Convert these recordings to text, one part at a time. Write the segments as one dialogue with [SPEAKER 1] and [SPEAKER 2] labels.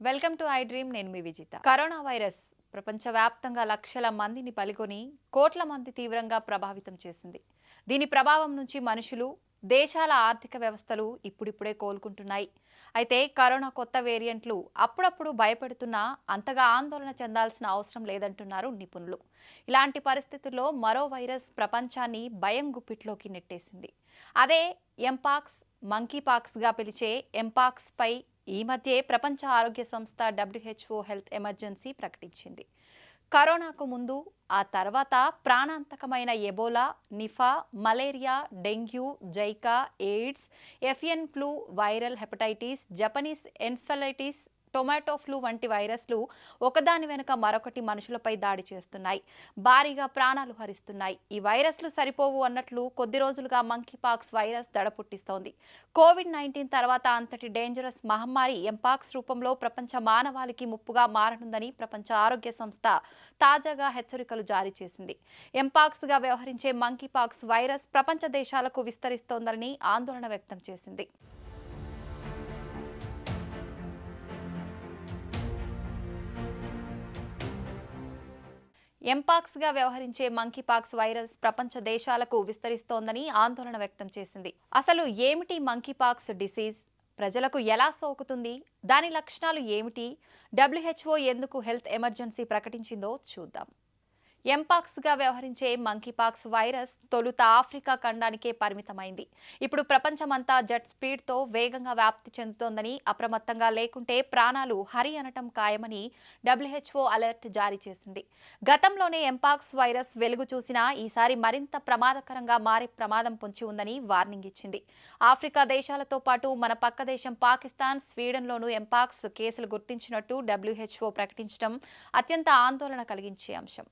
[SPEAKER 1] Welcome to I dream నేను మీ Vijitha. Corona virus ప్రపంచవ్యాప్తంగా లక్షల మందిని పలుకొని కోట్ల మంది తీవ్రంగా ప్రభావితం చేసింది. దీని ప్రభావం నుంచి మనుషులు దేశాల ఆర్థిక వ్యవస్థలు ఇప్పుడిప్పుడే కోలుకుంటున్నాయి. అయితే కరోనా కొత్త వేరియంట్లు అప్పుడప్పుడు భయపెడుతున్నా అంతగా ఆందోళన చెందాల్సిన అవసరం లేదంటున్నారు నిపుణులు. ఇలాంటి పరిస్థితుల్లో మరో వైరస్ ప్రపంచాన్ని భయం గుప్పిట్లోకి నెట్టేసింది. అదే ఎంపాక్స్ మంకీపాక్స్గా పిలిచే ఎంపాక్స్పై ఈ మధ్యే ప్రపంచ ఆరోగ్య సంస్థ డబ్ల్యూహెచ్ఓ హెల్త్ ఎమర్జెన్సీ ప్రకటించింది. కరోనాకు ముందు ఆ తర్వాత ప్రాణాంతకమైన Ebola Nipah malaria dengue Zika AIDS avian flu viral hepatitis Japanese encephalitis tomato flu వంటి వైరస్లు ఒకదాని వెనుక మరొకటి మనుషులపై దాడి చేస్తున్నాయి. భారీగా ప్రాణాలు హరిస్తున్నాయి. ఈ వైరస్లు సరిపోవు అన్నట్లు కొద్ది రోజులుగా మంకీపాక్స్ వైరస్ దడ పుట్టిస్తోంది. కోవిడ్ నైన్టీన్ తర్వాత అంతటి డేంజరస్ మహమ్మారి ఎంపాక్స్ రూపంలో ప్రపంచ మానవాళికి ముప్పుగా మారనుందని ప్రపంచ ఆరోగ్య సంస్థ తాజాగా హెచ్చరికలు జారీ చేసింది. ఎంపాక్స్గా వ్యవహరించే మంకీపాక్స్ వైరస్ ప్రపంచ దేశాలకు విస్తరిస్తోందని ఆందోళన వ్యక్తం చేసింది. ఎంపాక్స్గా వ్యవహరించే మంకీపాక్స్ వైరస్ ప్రపంచ దేశాలకు విస్తరిస్తోందని ఆందోళన వ్యక్తం చేసింది. అసలు ఏమిటి మంకీపాక్స్ డిసీజ్ ప్రజలకు ఎలా సోకుతుంది? దాని లక్షణాలు ఏమిటి? డబ్ల్యూహెచ్ఓ ఎందుకు హెల్త్ ఎమర్జెన్సీ ప్రకటించిందో చూద్దాం. ఎంపాక్స్గా వ్యవహరించే మంకీపాక్స్ వైరస్ తొలుత ఆఫ్రికా ఖండానికే పరిమితమైంది. ఇప్పుడు ప్రపంచమంతా జెట్ స్పీడ్తో వేగంగా వ్యాప్తి చెందుతోందని అప్రమత్తంగా లేకుంటే ప్రాణాలు హరి అనటం ఖాయమని డబ్ల్యూహెచ్ఓ అలర్ట్ జారీ చేసింది. గతంలోనే ఎంపాక్స్ వైరస్ వెలుగు చూసినా ఈసారి మరింత ప్రమాదకరంగా మారే ప్రమాదం పొంచి ఉందని వార్నింగ్ ఇచ్చింది. ఆఫ్రికా దేశాలతో పాటు మన పక్క దేశం పాకిస్తాన్ స్వీడన్లోనూ ఎంపాక్స్ కేసులు గుర్తించినట్టు డబ్ల్యూహెచ్ఓ ప్రకటించడం అత్యంత ఆందోళన కలిగించే అంశం.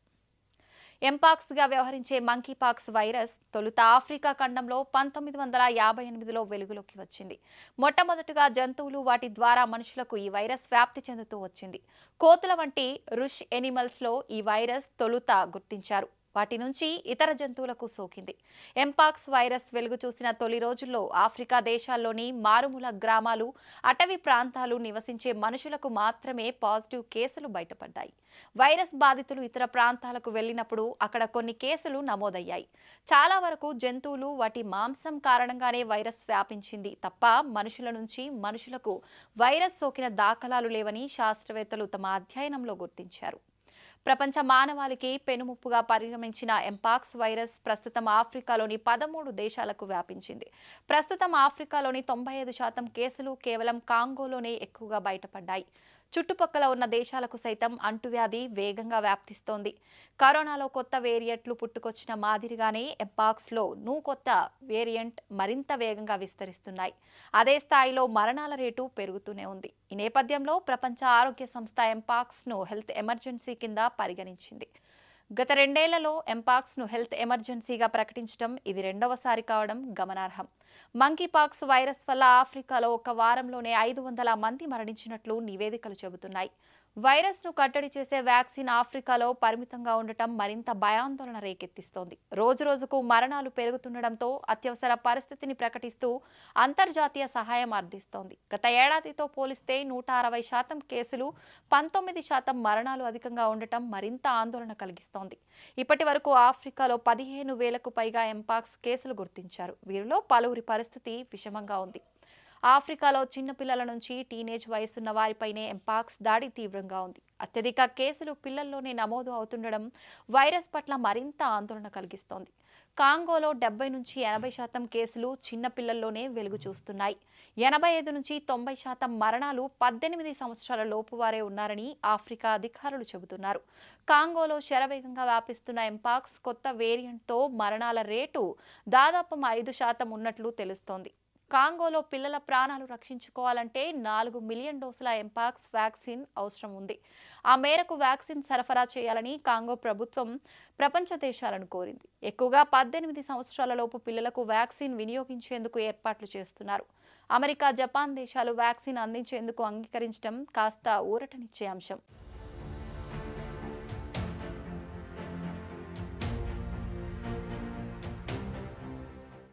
[SPEAKER 1] ఎంపాక్స్గా వ్యవహరించే మంకీపాక్స్ వైరస్ తొలుత ఆఫ్రికా ఖండంలో పంతొమ్మిది వందల యాభై ఎనిమిదిలో వెలుగులోకి వచ్చింది. మొట్టమొదటిగా జంతువులు వాటి ద్వారా మనుషులకు ఈ వైరస్ వ్యాప్తి చెందుతూ వచ్చింది. కోతుల వంటి రుష్ ఎనిమల్స్లో ఈ వైరస్ తొలుత గుర్తించారు. వాటి నుంచి ఇతర జంతువులకు సోకింది. ఎంపాక్స్ వైరస్ వెలుగు చూసిన తొలి రోజుల్లో ఆఫ్రికా దేశాల్లోని మారుమూల గ్రామాలు అటవీ ప్రాంతాలు నివసించే మనుషులకు మాత్రమే పాజిటివ్ కేసులు బయటపడ్డాయి. వైరస్ బాధితులు ఇతర ప్రాంతాలకు వెళ్ళినప్పుడు అక్కడ కొన్ని కేసులు నమోదయ్యాయి. చాలా వరకు జంతువులు వాటి మాంసం కారణంగానే వైరస్ వ్యాపించింది తప్ప మనుషుల నుంచి మనుషులకు వైరస్ సోకిన దాఖలాలు లేవని శాస్త్రవేత్తలు తమ అధ్యయనంలో గుర్తించారు. ప్రపంచ మానవాళికి పెనుముప్పుగా పరిగణించిన ఎంపాక్స్ వైరస్ ప్రస్తుతం ఆఫ్రికాలోని పదమూడు దేశాలకు వ్యాపించింది. ప్రస్తుతం ఆఫ్రికాలోని తొంభై ఐదు శాతం కేసులు కేవలం కాంగోలోనే ఎక్కువగా బయటపడ్డాయి. చుట్టుపక్కల ఉన్న దేశాలకు సైతం అంటువ్యాధి వేగంగా వ్యాప్తిస్తోంది. కరోనాలో కొత్త వేరియంట్లు పుట్టుకొచ్చిన మాదిరిగానే ఎంపాక్స్లో నూ కొత్త వేరియంట్ మరింత వేగంగా విస్తరిస్తున్నాయి. అదే స్థాయిలో మరణాల రేటు పెరుగుతూనే ఉంది. ఈ నేపథ్యంలో ప్రపంచ ఆరోగ్య సంస్థ ఎంపాక్స్ను హెల్త్ ఎమర్జెన్సీ కింద పరిగణించింది. గత రెండేళ్ళలో ఎంపాక్స్ను హెల్త్ ఎమర్జెన్సీగా ప్రకటించడం ఇది రెండవసారి కావడం గమనార్హం. మంకీపాక్స్ వైరస్ వల్ల ఆఫ్రికాలో ఒక వారంలోనే ఐదు వందల మంది మరణించినట్లు నివేదికలు చెబుతున్నాయి. వైరస్ను కట్టడి చేసే వ్యాక్సిన్ ఆఫ్రికాలో పరిమితంగా ఉండటం మరింత భయాందోళన రేకెత్తిస్తోంది. రోజు రోజుకు మరణాలు పెరుగుతుండటంతో అత్యవసర పరిస్థితిని ప్రకటిస్తూ అంతర్జాతీయ సహాయం అర్థిస్తోంది. గత ఏడాదితో పోలిస్తే నూట అరవై శాతం కేసులు పంతొమ్మిది శాతం మరణాలు అధికంగా ఉండటం మరింత ఆందోళన కలిగిస్తోంది. ఇప్పటి వరకు ఆఫ్రికాలో పదిహేను వేలకు పైగా ఎంపాక్స్ కేసులు గుర్తించారు. వీరిలో పలువురి పరిస్థితి విషమంగా ఉంది. ఆఫ్రికాలో చిన్నపిల్లల నుంచి టీనేజ్ వయసున్న వారిపైనే ఎంపాక్స్ దాడి తీవ్రంగా ఉంది. అత్యధిక కేసులు పిల్లల్లోనే నమోదు అవుతుండడం వైరస్ పట్ల మరింత ఆందోళన కలిగిస్తోంది. కాంగోలో డెబ్బై నుంచి ఎనభై శాతం కేసులు చిన్న పిల్లల్లోనే వెలుగు చూస్తున్నాయి. ఎనభై ఐదు నుంచి తొంభై శాతం మరణాలు పద్దెనిమిది సంవత్సరాల లోపు వారే ఉన్నారని ఆఫ్రికా అధికారులు చెబుతున్నారు. కాంగోలో శరవేగంగా వ్యాపిస్తున్న ఎంపాక్స్ కొత్త వేరియంట్తో మరణాల రేటు దాదాపు ఐదు శాతం ఉన్నట్లు తెలుస్తోంది. కాంగోలో పిల్లల ప్రాణాలు రక్షించుకోవాలంటే నాలుగు మిలియన్ డోసుల ఎంపాక్స్ వ్యాక్సిన్ అవసరం ఉంది. ఆ మేరకు వ్యాక్సిన్ సరఫరా చేయాలని కాంగో ప్రభుత్వం ప్రపంచ దేశాలను కోరింది. ఎక్కువగా పద్దెనిమిది సంవత్సరాలలోపు పిల్లలకు వ్యాక్సిన్ వినియోగించేందుకు ఏర్పాట్లు చేస్తున్నారు. అమెరికా జపాన్ దేశాలు వ్యాక్సిన్ అందించేందుకు అంగీకరించడం కాస్త ఊరటనిచ్చే అంశం.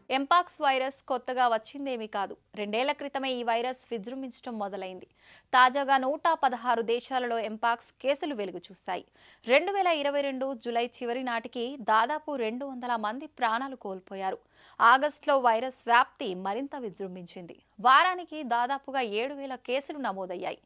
[SPEAKER 1] ఎంపాక్స్ వైరస్ కొత్తగా వచ్చిందేమీ కాదు. రెండేళ్ళ క్రితమే ఈ వైరస్ విజృంభించడం మొదలైంది. తాజాగా నూట పదహారు దేశాలలో ఎంపాక్స్ కేసులు వెలుగు చూశాయి. రెండు వేల ఇరవై రెండు జులై చివరి నాటికి దాదాపు రెండు వందల మంది ప్రాణాలు కోల్పోయారు. ఆగస్టులో వైరస్ వ్యాప్తి మరింత విజృంభించింది. వారానికి దాదాపుగా ఏడు వేల కేసులు నమోదయ్యాయి.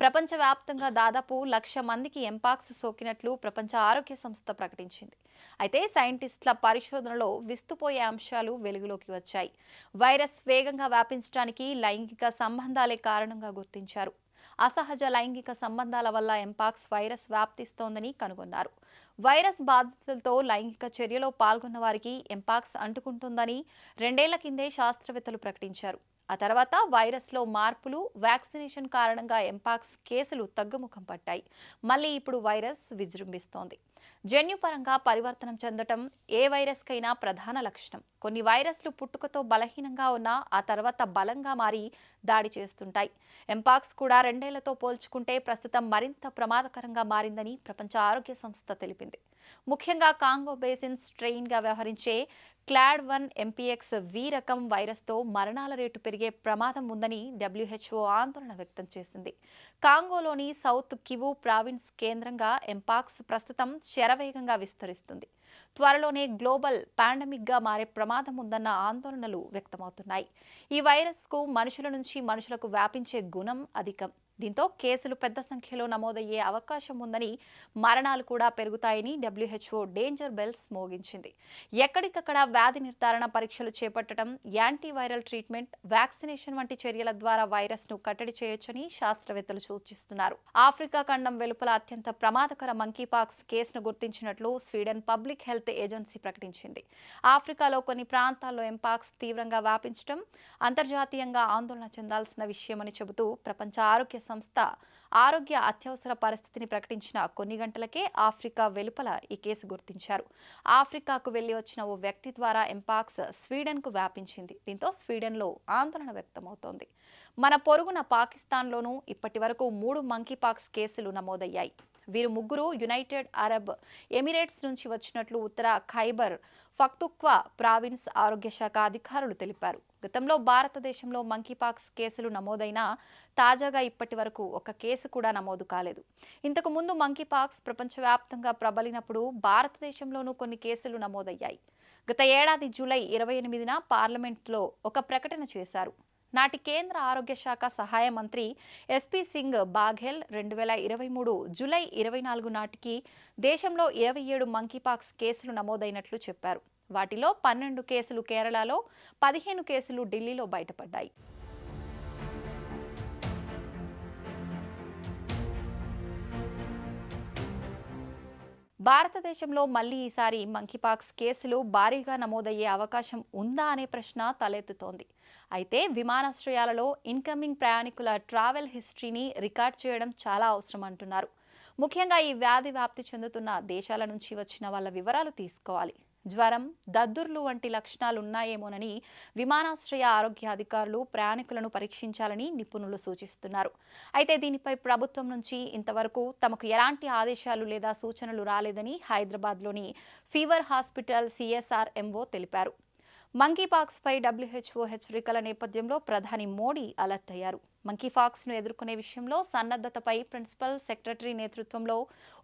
[SPEAKER 1] ప్రపంచవ్యాప్తంగా దాదాపు లక్ష మందికి ఎంపాక్స్ సోకినట్లు ప్రపంచ ఆరోగ్య సంస్థ ప్రకటించింది. అయితే సైంటిస్టుల పరిశోధనలో విస్తుపోయే అంశాలు వెలుగులోకి వచ్చాయి. వైరస్ వేగంగా వ్యాపించడానికి లైంగిక సంబంధాలే కారణంగా గుర్తించారు. అసహజ లైంగిక సంబంధాల వల్ల ఎంపాక్స్ వైరస్ వ్యాప్తిస్తోందని కనుగొన్నారు. వైరస్ బాధితులతో లైంగిక చర్యలో పాల్గొన్న వారికి ఎంపాక్స్ అంటుకుంటుందని రెండేళ్ళ కిందే శాస్త్రవేత్తలు ప్రకటించారు. ఆ తర్వాత వైరస్లో మార్పులు వ్యాక్సినేషన్ కారణంగా ఎంపాక్స్ కేసులు తగ్గుముఖం పట్టాయి. మళ్ళీ ఇప్పుడు వైరస్ విజృంభిస్తోంది. జన్యుపరంగా పరివర్తనం చెందటం ఏ వైరస్కైనా ప్రధాన లక్షణం. కొన్ని వైరస్లు పుట్టుకతో బలహీనంగా ఉన్నా ఆ తర్వాత బలంగా మారి దాడి చేస్తుంటాయి. ఎంపాక్స్ కూడా రెండేళ్ళతో పోల్చుకుంటే ప్రస్తుతం మరింత ప్రమాదకరంగా మారిందని ప్రపంచ ఆరోగ్య సంస్థ తెలిపింది. ముఖ్యంగా కాంగో బేసిన్ స్ట్రెయిన్గా వ్యవహరించే క్లాడ్ వన్ ఎంపీఎక్స్ వి రకం వైరస్తో మరణాల రేటు పెరిగే ప్రమాదం ఉందని డబ్ల్యూహెచ్ఓ ఆందోళన వ్యక్తం చేసింది. కాంగోలోని సౌత్ కివు ప్రావిన్స్ కేంద్రంగా ఎంపాక్స్ ప్రస్తుతం శరవేగంగా విస్తరిస్తుంది. త్వరలోనే గ్లోబల్ పాండమిక్గా మారే ప్రమాదం ఉందన్న ఆందోళనలు వ్యక్తమవుతున్నాయి. ఈ వైరస్కు మనుషుల నుంచి మనుషులకు వ్యాపించే గుణం అధికం. దీంతో కేసులు పెద్ద సంఖ్యలో నమోదయ్యే అవకాశం ఉందని మరణాలు కూడా పెరుగుతాయని డబ్ల్యూహెచ్ఓ డేంజర్ బెల్స్ మోగించింది. ఎక్కడికక్కడ వ్యాధి నిర్ధారణ పరీక్షలు చేపట్టడం యాంటీవైరల్ ట్రీట్మెంట్ వ్యాక్సినేషన్ వంటి చర్యల ద్వారా వైరస్ను కట్టడి చేయొచ్చని శాస్త్రవేత్తలు సూచిస్తున్నారు. ఆఫ్రికా ఖండం వెలుపల అత్యంత ప్రమాదకర మంకీపాక్స్ కేసును గుర్తించినట్లు స్వీడన్ పబ్లిక్ హెల్త్ ఏజెన్సీ ప్రకటించింది. ఆఫ్రికాలో కొన్ని ప్రాంతాల్లో ఎంపాక్స్ తీవ్రంగా వ్యాపించడం అంతర్జాతీయంగా ఆందోళన చెందాల్సిన విషయమని చెబుతూ ప్రపంచ ఆరోగ్య సంస్థ ఆరోగ్య అత్యవసర పరిస్థితిని ప్రకటించిన కొన్ని గంటలకే ఆఫ్రికా వెలుపల ఈ కేసు గుర్తించారు. ఆఫ్రికాకు వెళ్ళి వచ్చిన ఓ వ్యక్తి ద్వారా ఎంపాక్స్ స్వీడన్కు వ్యాపించింది. దీంతో స్వీడన్లో ఆందోళన వ్యక్తమవుతోంది. మన పొరుగున పాకిస్తాన్లోనూ ఇప్పటి వరకు మూడు మంకీపాక్స్ కేసులు నమోదయ్యాయి. వీరు ముగ్గురు యునైటెడ్ అరబ్ ఎమిరేట్స్ నుంచి వచ్చినట్లు ఉత్తర ఖైబర్ ఫక్తుక్వా ప్రావిన్స్ ఆరోగ్య శాఖ అధికారులు తెలిపారు. గతంలో భారతదేశంలో మంకీపాక్స్ కేసులు నమోదైనా తాజాగా ఇప్పటి వరకు ఒక కేసు కూడా నమోదు కాలేదు. ఇంతకు ముందు మంకీపాక్స్ ప్రపంచవ్యాప్తంగా ప్రబలినప్పుడు భారతదేశంలోనూ కొన్ని కేసులు నమోదయ్యాయి. గత ఏడాది జూలై ఇరవై ఎనిమిదిన పార్లమెంట్లో ఒక ప్రకటన చేశారు. నాటి కేంద్ర ఆరోగ్య శాఖ సహాయ మంత్రి ఎస్పీ సింగ్ బాఘెల్ రెండు వేల ఇరవై మూడు జూలై ఇరవై నాలుగు నాటికి దేశంలో ఇరవై ఏడు మంకీపాక్స్ కేసులు నమోదైనట్లు చెప్పారు. వాటిలో పన్నెండు కేసులు కేరళలో పదిహేను కేసులు ఢిల్లీలో బయటపడ్డాయి. భారతదేశంలో మళ్ళీ ఈసారి మంకీపాక్స్ కేసులు భారీగా నమోదయ్యే అవకాశం ఉందా అనే ప్రశ్న తలెత్తుతోంది. అయితే విమానాశ్రయాలలో ఇన్కమింగ్ ప్రయాణికుల ట్రావెల్ హిస్టరీని రికార్డ్ చేయడం చాలా అవసరం అంటున్నారు. ముఖ్యంగా ఈ వ్యాధి వ్యాప్తి చెందుతున్న దేశాల నుంచి వచ్చిన వాళ్ళ వివరాలు తీసుకోవాలి. జ్వరం దద్దుర్లు వంటి లక్షణాలు ఉన్నాయేమోనని విమానాశ్రయ ఆరోగ్య అధికారులు ప్రయాణికులను పరీక్షించాలని నిపుణులు సూచిస్తున్నారు. అయితే దీనిపై ప్రభుత్వం నుంచి ఇంతవరకు తమకు ఎలాంటి ఆదేశాలు లేదా సూచనలు రాలేదని హైదరాబాద్లోని ఫీవర్ హాస్పిటల్ సిఎస్ఆర్ ఎంఓ తెలిపారు. మంకీపాక్స్పై డబ్ల్యూహెచ్ఓ హెచ్చరికల నేపథ్యంలో ప్రధాని మోడీ అలర్ట్ అయ్యారు. మంకీపాక్స్ను ఎదుర్కొనే విషయంలో సన్నద్ధతపై ప్రిన్సిపల్ సెక్రటరీ నేతృత్వంలో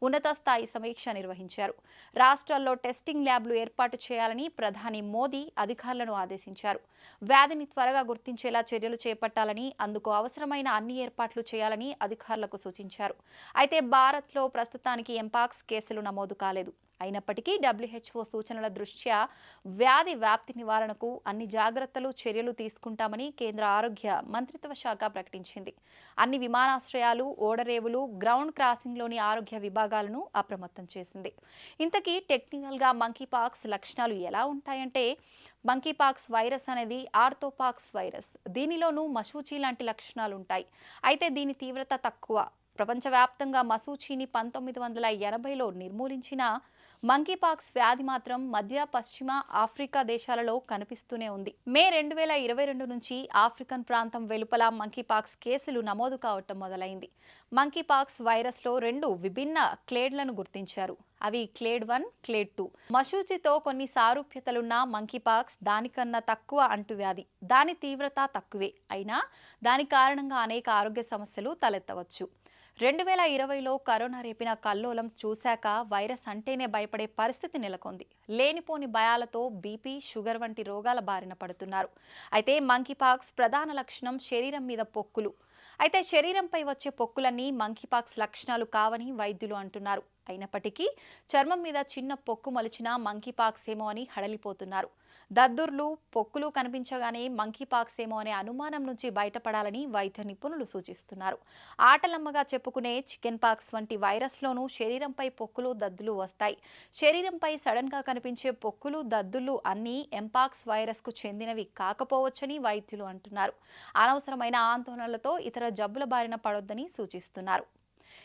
[SPEAKER 1] ఉన్నత స్థాయి సమీక్ష నిర్వహించారు. రాష్ట్రాల్లో టెస్టింగ్ ల్యాబ్లు ఏర్పాటు చేయాలని ప్రధాని మోదీ అధికారులను ఆదేశించారు. వ్యాధిని త్వరగా గుర్తించేలా చర్యలు చేపట్టాలని అందుకు అవసరమైన అన్ని ఏర్పాట్లు చేయాలని అధికారులకు సూచించారు. అయితే భారత్లో ప్రస్తుతానికి ఎంపాక్స్ కేసులు నమోదు కాలేదు. అయినప్పటికీ డబ్ల్యూహెచ్ఓ సూచనల దృష్ట్యా వ్యాధి వ్యాప్తి నివారణకు అన్ని జాగ్రత్తలు చర్యలు తీసుకుంటామని కేంద్ర ఆరోగ్య మంత్రిత్వ శాఖ ప్రకటించింది. అన్ని విమానాశ్రయాలు ఓడరేవులు గ్రౌండ్ క్రాసింగ్లోని ఆరోగ్య విభాగాలను అప్రమత్తం చేసింది. ఇంతకీ టెక్నికల్గా మంకీపాక్స్ లక్షణాలు ఎలా ఉంటాయంటే మంకీపాక్స్ వైరస్ అనేది ఆర్థోపాక్స్ వైరస్. దీనిలోనూ మశూచి లాంటి లక్షణాలు ఉంటాయి. అయితే దీని తీవ్రత తక్కువ. ప్రపంచవ్యాప్తంగా మసూచిని పంతొమ్మిది వందల ఎనభైలో నిర్మూలించిన మంకీపాక్స్ వ్యాధి మాత్రం మధ్య పశ్చిమ ఆఫ్రికా దేశాలలో కనిపిస్తూనే ఉంది. మే రెండు వేల ఇరవై రెండు నుంచి ఆఫ్రికన్ ప్రాంతం వెలుపల మంకీపాక్స్ కేసులు నమోదు కావటం మొదలైంది. మంకీపాక్స్ వైరస్లో రెండు విభిన్న క్లేడ్లను గుర్తించారు. అవి క్లేడ్ వన్ క్లేడ్ టూ. మశూచితో కొన్ని సారూప్యతలున్న మంకీపాక్స్ దానికన్నా తక్కువ అంటువ్యాధి. దాని తీవ్రత తక్కువే. అయినా దాని కారణంగా అనేక ఆరోగ్య సమస్యలు తలెత్తవచ్చు. రెండు వేల ఇరవైలో కరోనా రేపిన కల్లోలం చూశాక వైరస్ అంటేనే భయపడే పరిస్థితి నెలకొంది. లేనిపోని భయాలతో బీపీ షుగర్ వంటి రోగాల బారిన పడుతున్నారు. అయితే మంకీపాక్స్ ప్రధాన లక్షణం శరీరం మీద పొక్కులు. అయితే శరీరంపై వచ్చే పొక్కులన్నీ మంకీపాక్స్ లక్షణాలు కావని వైద్యులు అంటున్నారు. అయినప్పటికీ చర్మం మీద చిన్న పొక్కు మలిచిన మంకీపాక్స్ ఏమో అని హడలిపోతున్నారు. దద్దుర్లు పొక్కులు కనిపించగానే మంకీపాక్స్ ఏమో అనే అనుమానం నుంచి బయటపడాలని వైద్య నిపుణులు సూచిస్తున్నారు. ఆటలమ్మగా చెప్పుకునే చికెన్ పాక్స్ వంటి వైరస్లోనూ శరీరంపై పొక్కులు దద్దులు వస్తాయి. శరీరంపై సడన్గా కనిపించే పొక్కులు దద్దులు అన్నీ ఎంపాక్స్ వైరస్కు చెందినవి కాకపోవచ్చని వైద్యులు అంటున్నారు. అనవసరమైన ఆందోళనలతో ఇతర జబ్బుల బారిన పడొద్దని సూచిస్తున్నారు.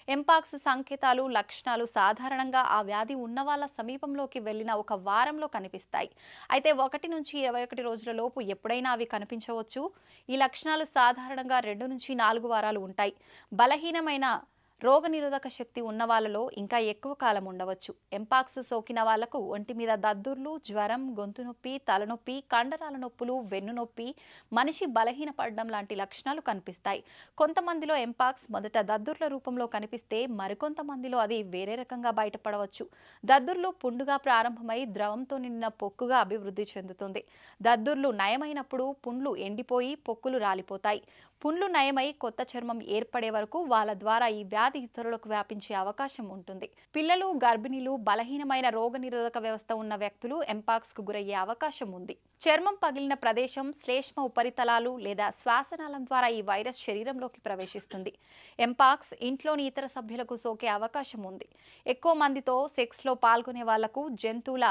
[SPEAKER 1] ఎంపాక్స్ సంకేతాలు లక్షణాలు సాధారణంగా ఆ వ్యాధి ఉన్న వాళ్ళ సమీపంలోకి వెళ్ళిన ఒక వారంలో కనిపిస్తాయి. అయితే ఒకటి నుంచి ఇరవై ఒకటి రోజుల లోపు ఎప్పుడైనా అవి కనిపించవచ్చు. ఈ లక్షణాలు సాధారణంగా రెండు నుంచి నాలుగు వారాలు ఉంటాయి. బలహీనమైన రోగనిరోధక శక్తి ఉన్న వాళ్ళలో ఇంకా ఎక్కువ కాలం ఉండవచ్చు. ఎంపాక్స్ సోకిన వాళ్ళకు ఒంటి మీద దద్దుర్లు జ్వరం గొంతు నొప్పి తలనొప్పి కండరాల నొప్పులు వెన్ను నొప్పి మనిషి బలహీనపడడం లాంటి లక్షణాలు కనిపిస్తాయి. కొంతమందిలో ఎంపాక్స్ మొదట దద్దుర్ల రూపంలో కనిపిస్తే మరికొంతమందిలో అది వేరే రకంగా బయటపడవచ్చు. దద్దుర్లు పుండుగా ప్రారంభమై ద్రవంతో నిండిన పొక్కుగా అభివృద్ధి చెందుతుంది. దద్దుర్లు నయమైనప్పుడు పుండ్లు ఎండిపోయి పొక్కులు రాలిపోతాయి. పుండ్లు నయమై కొత్త చర్మం ఏర్పడే వరకు వాళ్ళ ద్వారా ఈ వ్యాధి ఇతరులకు వ్యాపించే అవకాశం ఉంటుంది. పిల్లలు గర్భిణీలు బలహీనమైన రోగనిరోధక వ్యవస్థ ఉన్న వ్యక్తులు ఎంపాక్స్కు గురయ్యే అవకాశం ఉంది. చర్మం పగిలిన ప్రదేశం శ్లేష్మ ఉపరితలాలు లేదా శ్వాసనాళం ద్వారా ఈ వైరస్ శరీరంలోకి ప్రవేశిస్తుంది. ఎంపాక్స్ ఇంట్లోని ఇతర సభ్యులకు సోకే అవకాశం ఉంది. ఎక్కువ మందితో సెక్స్లో పాల్గొనే వాళ్ళకు జంతువుల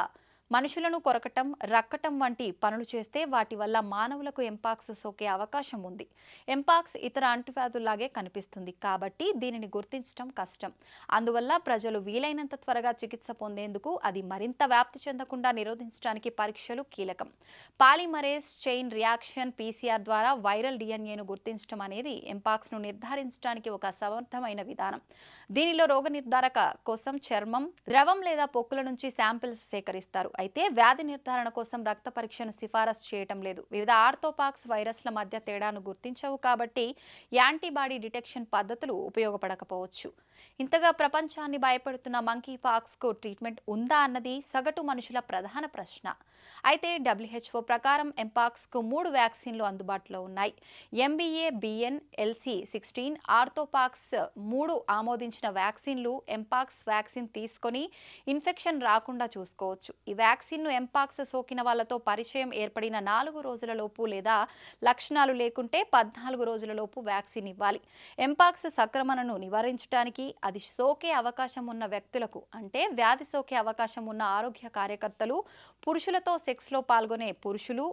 [SPEAKER 1] మనుషులను కొరకటం రక్కటం వంటి పనులు చేస్తే వాటి వల్ల మానవులకు ఎంపాక్స్ సోకే అవకాశం ఉంది. ఎంపాక్స్ ఇతర అంటువ్యాధుల్లాగే కనిపిస్తుంది. కాబట్టి దీనిని గుర్తించడం కష్టం. అందువల్ల ప్రజలు వీలైనంత త్వరగా చికిత్స పొందేందుకు అది మరింత వ్యాప్తి చెందకుండా నిరోధించడానికి పరీక్షలు కీలకం. పాలిమరేస్ చైన్ రియాక్షన్ పీసీఆర్ ద్వారా వైరల్ డిఎన్ఏను గుర్తించడం అనేది ఎంపాక్స్ను నిర్ధారించడానికి ఒక సమర్థమైన విధానం. దీనిలో రోగ నిర్ధారక కోసం చర్మం ద్రవం లేదా పొక్కుల నుంచి శాంపిల్స్ సేకరిస్తారు. అయితే వ్యాధి నిర్ధారణ కోసం రక్త పరీక్షను సిఫారసు చేయటం లేదు. వివిధ ఆర్థోపాక్స్ వైరస్ల మధ్య తేడాను గుర్తించవు కాబట్టి యాంటీబాడీ డిటెక్షన్ పద్ధతులు ఉపయోగపడకపోవచ్చు. ఇంతగా ప్రపంచాన్ని భయపెడుతున్న మంకీ పాక్స్కు ట్రీట్మెంట్ ఉందా అన్నది సగటు మనుషుల ప్రధాన ప్రశ్న. అయితే డబ్ల్యూహెచ్ఓ ప్రకారం ఎంపాక్స్కు మూడు వ్యాక్సిన్లు అందుబాటులో ఉన్నాయి. MVA BN LC sixteen orthopox మూడు ఆమోదించిన వ్యాక్సిన్లు ఎంపాక్స్ వ్యాక్సిన్ తీసుకొని ఇన్ఫెక్షన్ రాకుండా చూసుకోవచ్చు. ఈ వ్యాక్సిన్ను ఎంపాక్స్ సోకిన వాళ్ళతో పరిచయం ఏర్పడిన నాలుగు రోజులలోపు లేదా లక్షణాలు లేకుంటే పద్నాలుగు రోజులలోపు వ్యాక్సిన్ ఇవ్వాలి. ఎంపాక్స్ సంక్రమణను నివారించడానికి అది సోకే అవకాశం ఉన్న వ్యక్తులకు అంటే వ్యాధి సోకే అవకాశం ఉన్న ఆరోగ్య కార్యకర్తలు పురుషులతో సెక్స్లో పాల్గొనే పురుషులు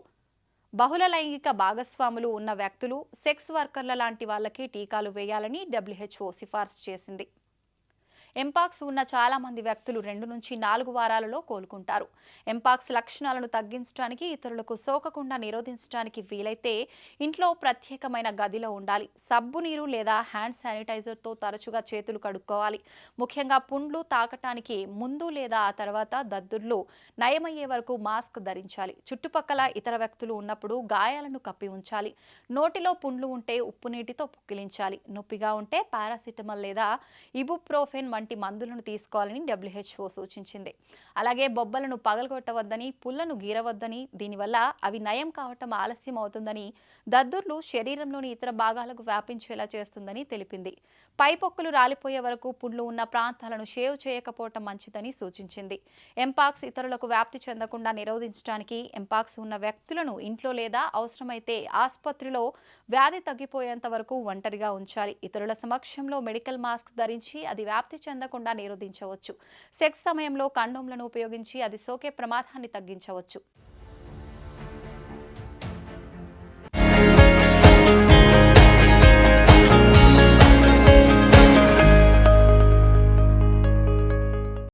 [SPEAKER 1] బహుళ లైంగిక భాగస్వాములు ఉన్న వ్యక్తులు సెక్స్ వర్కర్ల లాంటి వాళ్ళకి టీకాలు వేయాలని డబ్ల్యూహెచ్ఓ సిఫార్సు చేసింది. ఎంపాక్స్ ఉన్న చాలా మంది వ్యక్తులు రెండు నుంచి నాలుగు వారాలలో కోలుకుంటారు. ఎంపాక్స్ లక్షణాలను తగ్గించడానికి ఇతరులకు సోకకుండా నిరోధించడానికి వీలైతే ఇంట్లో ప్రత్యేకమైన గదిలో ఉండాలి. సబ్బు నీరు లేదా హ్యాండ్ శానిటైజర్తో తరచుగా చేతులు కడుక్కోవాలి. ముఖ్యంగా పుండ్లు తాకటానికి ముందు లేదా ఆ తర్వాత దద్దుర్లు నయమయ్యే వరకు మాస్క్ ధరించాలి. చుట్టుపక్కల ఇతర వ్యక్తులు ఉన్నప్పుడు గాయాలను కప్పి ఉంచాలి. నోటిలో పుండ్లు ఉంటే ఉప్పు నీటితో పుక్కిలించాలి. నొప్పిగా ఉంటే పారాసిటమాల్ లేదా ఇబుప్రోఫెన్ వంటి మందులను తీసుకోవాలని డబ్ల్యూహెచ్ఓ సూచించింది. అలాగే బొబ్బలను పగలగొట్టవద్దని పుల్లను గీరవద్దని దీనివల్ల అవి నయం కావటం ఆలస్యం అవుతుందని దద్దుర్లు శరీరంలోని ఇతర భాగాలకు వ్యాపించేలా చేస్తుందని తెలిపింది. పైపొక్కులు రాలిపోయే వరకు పుండ్లు ఉన్న ప్రాంతాలను షేవ్ చేయకపోవటం మంచిదని సూచించింది. ఎంపాక్స్ ఇతరులకు వ్యాప్తి చెందకుండా నిరోధించడానికి ఎంపాక్స్ ఉన్న వ్యక్తులను ఇంట్లో లేదా అవసరమైతే ఆసుపత్రిలో వ్యాధి తగ్గిపోయేంత వరకు ఒంటరిగా ఉంచాలి. ఇతరుల సమక్షంలో మెడికల్ మాస్క్ ధరించి అది వ్యాప్తి చెందకుండా నిరోధించవచ్చు. సెక్స్ సమయంలో కండోమ్లను ఉపయోగించి అది సోకే ప్రమాదాన్ని తగ్గించవచ్చు.